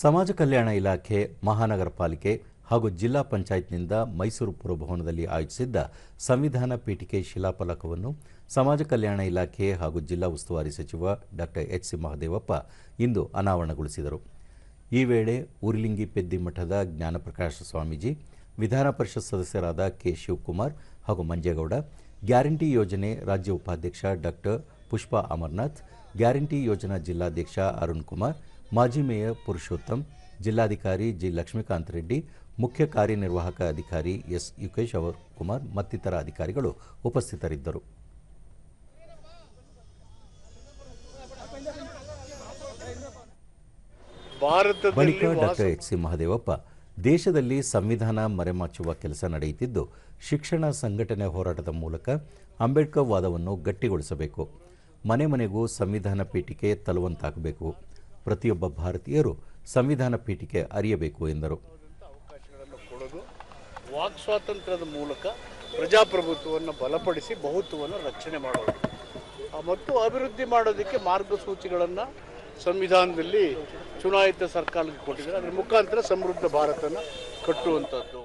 ಸಮಾಜ ಕಲ್ಯಾಣ ಇಲಾಖೆ, ಮಹಾನಗರ ಪಾಲಿಕೆ ಹಾಗೂ ಜಿಲ್ಲಾ ಪಂಚಾಯತ್ನಿಂದ ಮೈಸೂರು ಪುರಭವನದಲ್ಲಿ ಆಯೋಜಿಸಿದ್ದ ಸಂವಿಧಾನ ಪೀಠಿಕೆ ಶಿಲಾಫಲಕವನ್ನು ಸಮಾಜ ಕಲ್ಯಾಣ ಇಲಾಖೆ ಹಾಗೂ ಜಿಲ್ಲಾ ಉಸ್ತುವಾರಿ ಸಚಿವ ಡಾಕ್ಟರ್ ಎಚ್ ಸಿ ಮಹದೇವಪ್ಪ ಇಂದು ಅನಾವರಣಗೊಳಿಸಿದರು. ಈ ವೇಳೆ ಉರಿಲಿಂಗಿ ಪೆದ್ದಿ ಮಠದ ಜ್ಞಾನಪ್ರಕಾಶ ಸ್ವಾಮೀಜಿ, ವಿಧಾನ ಪರಿಷತ್ ಸದಸ್ಯರಾದ ಕೆ ಶಿವಕುಮಾರ್ ಹಾಗೂ ಮಂಜೇಗೌಡ, ಗ್ಯಾರಂಟಿ ಯೋಜನೆ ರಾಜ್ಯ ಉಪಾಧ್ಯಕ್ಷ ಡಾಕ್ಟರ್ ಪುಷ್ಪಾ ಅಮರ್ನಾಥ್, ಗ್ಯಾರಂಟಿ ಯೋಜನಾ ಜಿಲ್ಲಾಧ್ಯಕ್ಷ ಅರುಣ್ ಕುಮಾರ್ ಮಾಜಿ ಮೇಯರ್ ಪುರುಷೋತ್ತಮ್ ಜಿಲ್ಲಾಧಿಕಾರಿ ಜಿ ಲಕ್ಷ್ಮೀಕಾಂತ್ ರೆಡ್ಡಿ ಮುಖ್ಯ ಕಾರ್ಯನಿರ್ವಾಹಕ ಅಧಿಕಾರಿ ಎಸ್ ಯುಕೇಶ್ ಅವರ್ ಕುಮಾರ್ ಮತ್ತಿತರ ಅಧಿಕಾರಿಗಳು ಉಪಸ್ಥಿತರಿದ್ದರು. ಬಳಿಕ ಡಾಕ್ಟರ್ ಎಚ್ ಸಿ ಮಹದೇವಪ್ಪ ದೇಶದಲ್ಲಿ ಸಂವಿಧಾನ ಮರೆಮಾಚುವ ಕೆಲಸ ನಡೆಯುತ್ತಿದ್ದು ಶಿಕ್ಷಣ ಸಂಘಟನೆ ಹೋರಾಟದ ಮೂಲಕ ಅಂಬೇಡ್ಕರ್ ವಾದವನ್ನು ಗಟ್ಟಿಗೊಳಿಸಬೇಕು. ಮನೆ ಮನೆಗೂ ಸಂವಿಧಾನ ಪೀಠಿಕೆ ತಲುವಂತಾಗಬೇಕು. ಪ್ರತಿಯೊಬ್ಬ ಭಾರತೀಯರು ಸಂವಿಧಾನ ಪೀಠಿಕೆ ಅರಿಯಬೇಕು ಎಂದರು. ವಾಕ್ ಸ್ವಾತಂತ್ರ್ಯದ ಮೂಲಕ ಪ್ರಜಾಪ್ರಭುತ್ವವನ್ನು ಬಲಪಡಿಸಿ ಬಹುತ್ವವನ್ನು ರಕ್ಷಣೆ ಮಾಡೋದು. ಮತ್ತು ಅಭಿವೃದ್ಧಿ ಮಾಡೋದಕ್ಕೆ ಮಾರ್ಗಸೂಚಿಗಳನ್ನು ಸಂವಿಧಾನದಲ್ಲಿ ಚುನಾಯಿತ ಸರ್ಕಾರಕ್ಕೆ ಕೊಟ್ಟಿದ್ದಾರೆ. ಅದರ ಮುಖಾಂತರ ಸಮೃದ್ಧ ಭಾರತನ ಕಟ್ಟುವಂಥದ್ದು